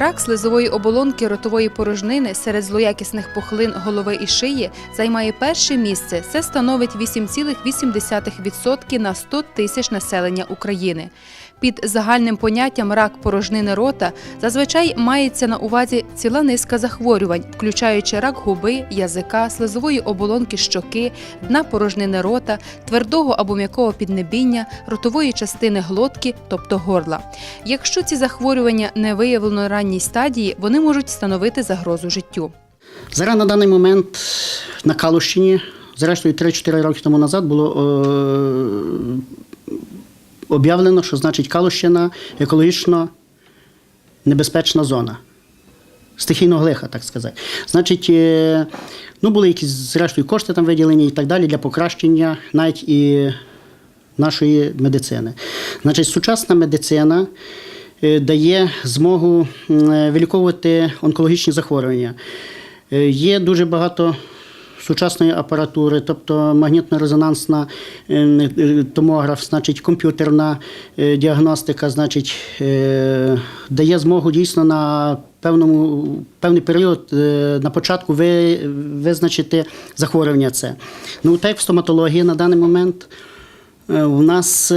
Рак слизової оболонки ротової порожнини серед злоякісних пухлин голови і шиї займає перше місце. Це становить 8,8% на 100 тисяч населення України. Під загальним поняттям рак порожнини рота зазвичай мається на увазі ціла низка захворювань, включаючи рак губи, язика, слизової оболонки щоки, дна порожнини рота, твердого або м'якого піднебіння, ротової частини глотки, тобто горла. Якщо ці захворювання не виявлено на ранній стадії, вони можуть становити загрозу життю. Зараз на даний момент на Калущині, зрештою 3-4 роки тому назад було е, об'явлено, що значить Калущина екологічно небезпечна зона. Стихійного лиха, так сказати. Значить, е, ну, були якісь, зрештою, кошти там виділені і так далі для покращення навіть і нашої медицини. Значить, сучасна медицина е, дає змогу е, виліковувати онкологічні захворювання. Є дуже багато сучасної апаратури, тобто магнітно-резонансна е, е, томограф, значить комп'ютерна е, діагностика, значить, дає змогу дійсно на певному певний період на початку ви, визначити захворювання це. Ну, так в стоматології на даний момент. У нас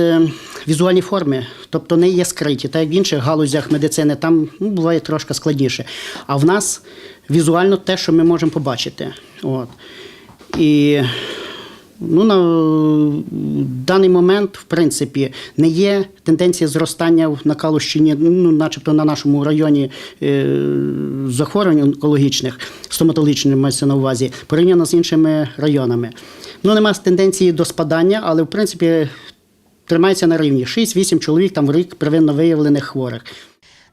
візуальні форми, тобто не є скриті, так як в інших галузях медицини, там ну, буває трошки складніше. А в нас візуально те, що ми можемо побачити. От. І ну, на даний момент, в принципі, не є тенденція зростання на Калущині, ну, начебто на нашому районі е, захворювань онкологічних, стоматологічних мається на увазі, порівняно з іншими районами. Ну, нема тенденції до спадання, але в принципі тримається на рівні 6-8 чоловік там в рік первинно виявлених хворих.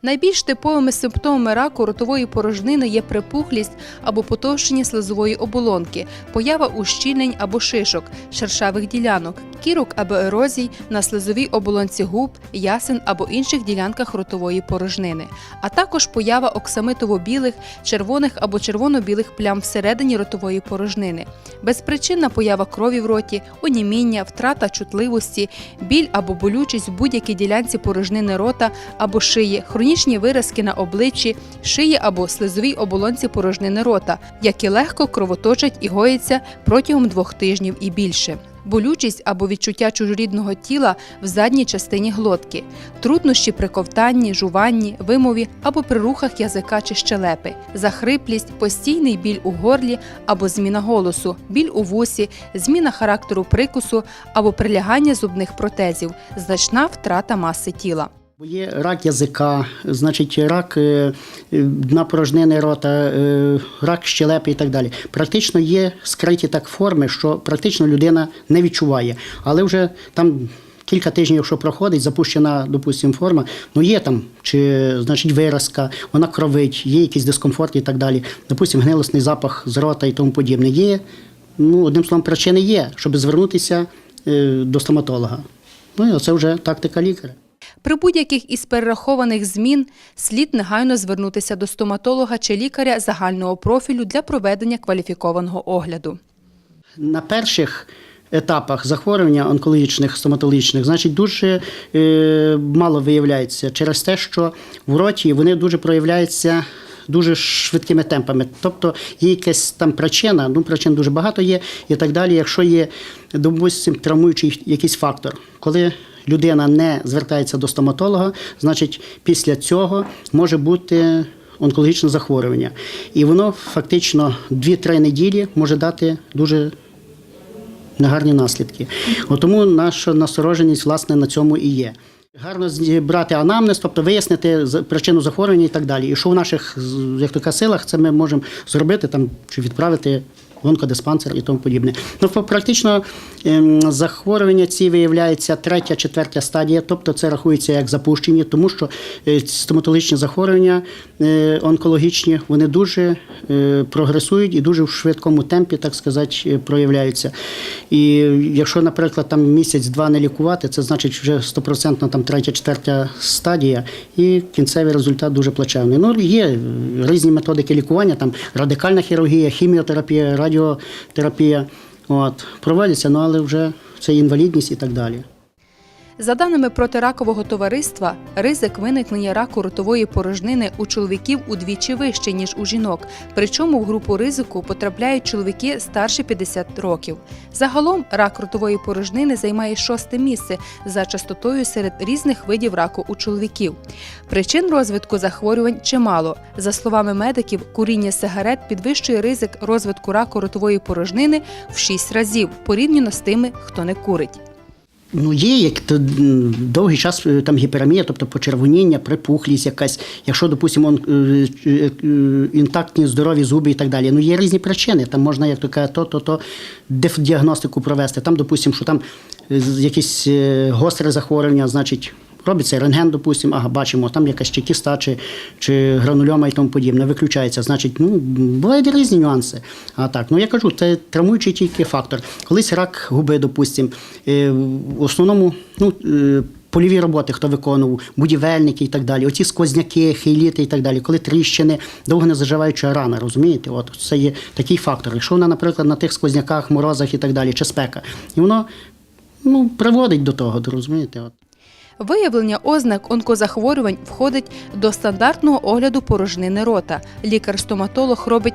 Найбільш типовими симптомами раку ротової порожнини є припухлість або потовщення слизової оболонки, поява ущільнень або шишок, шершавих ділянок, кірок або ерозій на слизовій оболонці губ, ясен або інших ділянках ротової порожнини, а також поява оксамитово-білих, червоних або червоно-білих плям всередині ротової порожнини, безпричинна поява крові в роті, оніміння, втрата чутливості, біль або болючість в будь-якій ділянці порожнини рота або шиї, хронічні виразки на обличчі, шиї або слизовій оболонці порожнини рота, які легко кровоточать і гояться протягом двох тижнів і більше. Болючість або відчуття чужорідного тіла в задній частині глотки, труднощі при ковтанні, жуванні, вимові або при рухах язика чи щелепи, захриплість, постійний біль у горлі або зміна голосу, біль у вусі, зміна характеру прикусу або прилягання зубних протезів, значна втрата маси тіла. Є рак язика, значить, рак е, е, дна порожнини рота, е, рак щелепи і так далі. Практично є скриті так форми, що практично людина не відчуває. Але вже там кілька тижнів, якщо проходить, запущена, допустимо, форма, ну є там, чи значить виразка, вона кровить, є якийсь дискомфорт і так далі. Допустимо, гнилосний запах з рота і тому подібне. Є, ну, одним словом, причини є, щоб звернутися е, до стоматолога. Ну і це вже тактика лікаря. При будь-яких із перерахованих змін слід негайно звернутися до стоматолога чи лікаря загального профілю для проведення кваліфікованого огляду. На перших етапах захворювання онкологічних, стоматологічних, значить, дуже е, мало виявляється через те, що в роті вони дуже проявляються. Дуже швидкими темпами. Тобто є якась там причина, ну причин дуже багато є і так далі. Якщо є, допустим, травмуючий якийсь фактор, коли людина не звертається до стоматолога, значить після цього може бути онкологічне захворювання. І воно фактично 2-3 неділі може дати дуже негарні наслідки. Тому наша настороженість власне на цьому і є. Гарно зібрати анамнез, тобто вияснити причину захворювання і так далі. І що в наших як така силах, це ми можемо зробити там чи відправити онкодиспансер і тому подібне. Ну, практично ем, захворювання ці виявляється третя, четвертя стадія, тобто це рахується як запущені, тому що е, стоматологічні захворювання е, онкологічні, вони дуже е, прогресують і дуже в швидкому темпі, так сказати, проявляються. І якщо, наприклад, там місяць-два не лікувати, це значить вже стопроцентно там третя, четвертя стадія, і кінцевий результат дуже плачевний. Ну, є різні методики лікування, там радикальна хірургія, хіміотерапія, радіотерапія. От, проводяться, ну але вже це інвалідність і так далі. За даними протиракового товариства, ризик виникнення раку ротової порожнини у чоловіків удвічі вищий, ніж у жінок. Причому в групу ризику потрапляють чоловіки старше 50 років. Загалом рак ротової порожнини займає шосте місце за частотою серед різних видів раку у чоловіків. Причин розвитку захворювань чимало. За словами медиків, куріння сигарет підвищує ризик розвитку раку ротової порожнини в 6 разів порівняно з тими, хто не курить. Ну, є як то, довгий час е, там гіперамія, тобто почервоніння, припухлість якась, якщо, допустимо, он, е, е, інтактні здорові зуби і так далі. Ну, є різні причини. Там можна, як то кажуть, то, то, то діагностику провести. Там, допустимо, що там якісь гостре захворювання, значить. Робиться рентген, допустимо, ага, бачимо, там якась чи кіста, чи, чи гранульома і тому подібне, виключається. Значить, ну, бувають різні нюанси. А так, ну я кажу, це травмуючий тільки фактор. Колись рак губи, допустимо, е, в основному, ну. е, Польові роботи, хто виконував, будівельники і так далі, оці сквозняки, хейліти і так далі, коли тріщини, довго не заживаюча рана, розумієте? От це є такий фактор. Якщо вона, наприклад, на тих сквозняках, морозах і так далі, чи спека, і воно ну, приводить до того, розумієте? От. Виявлення ознак онкозахворювань входить до стандартного огляду порожнини рота. Лікар-стоматолог робить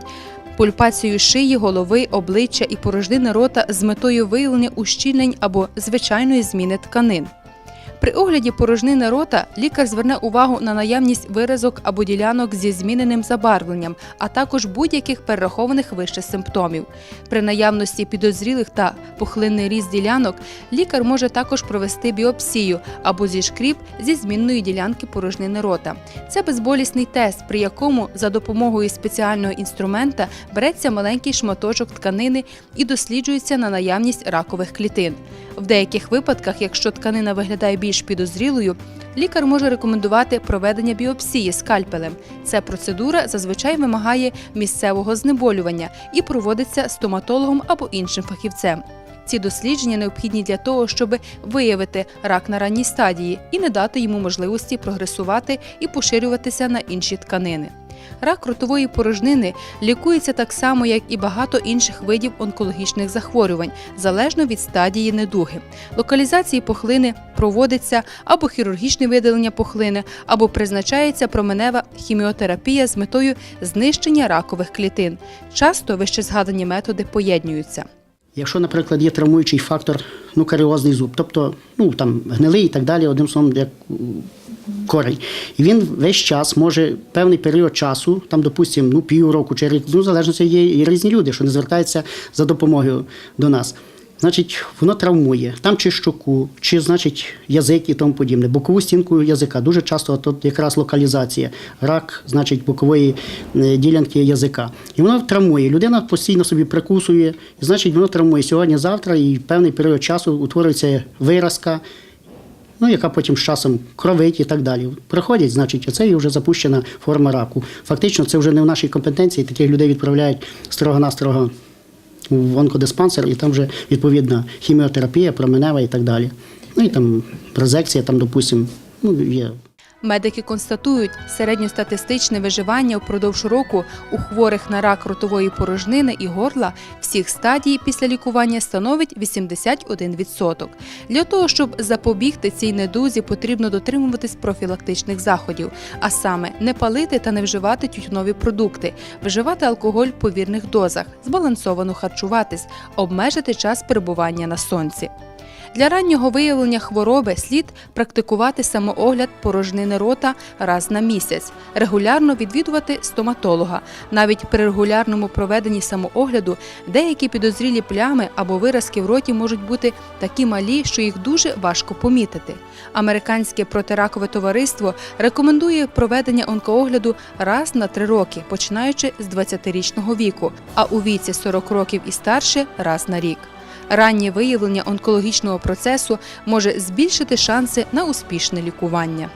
пульпацію шиї, голови, обличчя і порожнини рота з метою виявлення ущільнень або звичайної зміни тканин. При огляді порожнини рота лікар зверне увагу на наявність виразок або ділянок зі зміненим забарвленням, а також будь-яких перерахованих вище симптомів. При наявності підозрілих та пухлинний ріст ділянок лікар може також провести біопсію або зішкріп зі змінної ділянки порожнини рота. Це безболісний тест, при якому за допомогою спеціального інструмента береться маленький шматочок тканини і досліджується на наявність ракових клітин. В деяких випадках, якщо тканина виглядає більш підозрілою, лікар може рекомендувати проведення біопсії скальпелем. Ця процедура зазвичай вимагає місцевого знеболювання і проводиться стоматологом або іншим фахівцем. Ці дослідження необхідні для того, щоб виявити рак на ранній стадії і не дати йому можливості прогресувати і поширюватися на інші тканини. Рак ротової порожнини лікується так само, як і багато інших видів онкологічних захворювань, залежно від стадії недуги. Локалізації пухлини проводиться або хірургічне видалення пухлини, або призначається променева хіміотерапія з метою знищення ракових клітин. Часто вищезгадані методи поєднуються. Якщо, наприклад, є травмуючий фактор, ну, каріозний зуб, тобто ну, там, гнилий і так далі, одним словом, як корень. І він весь час може певний період часу, там, допустимо, ну, півроку чи рік, ну, залежно є і різні люди, що не звертаються за допомогою до нас. Значить, воно травмує там чи щоку, чи значить язик і тому подібне. Бокову стінку язика. Дуже часто тут якраз локалізація, рак, значить, бокової е, ділянки язика. І воно травмує. Людина постійно собі прикусує, і значить, воно травмує сьогодні-завтра, і певний період часу утворюється виразка, ну, яка потім з часом кровить і так далі. Приходять, значить, це і вже запущена форма раку. Фактично, це вже не в нашій компетенції. Таких людей відправляють строго-настрого в онкодиспансер, і там вже відповідна хіміотерапія, променева і так далі. Ну і там резекція, там, допустимо, ну, є. Медики констатують, середньостатистичне виживання впродовж року у хворих на рак ротової порожнини і горла всіх стадій після лікування становить 81%. Для того, щоб запобігти цій недузі, потрібно дотримуватись профілактичних заходів, а саме не палити та не вживати тютюнові продукти, вживати алкоголь в повірних дозах, збалансовано харчуватись, обмежити час перебування на сонці. Для раннього виявлення хвороби слід практикувати самоогляд порожнини рота раз на місяць, регулярно відвідувати стоматолога. Навіть при регулярному проведенні самоогляду деякі підозрілі плями або виразки в роті можуть бути такі малі, що їх дуже важко помітити. Американське протиракове товариство рекомендує проведення онкоогляду раз на три роки, починаючи з 20-річного віку, а у віці 40 років і старше раз на рік. Раннє виявлення онкологічного процесу може збільшити шанси на успішне лікування.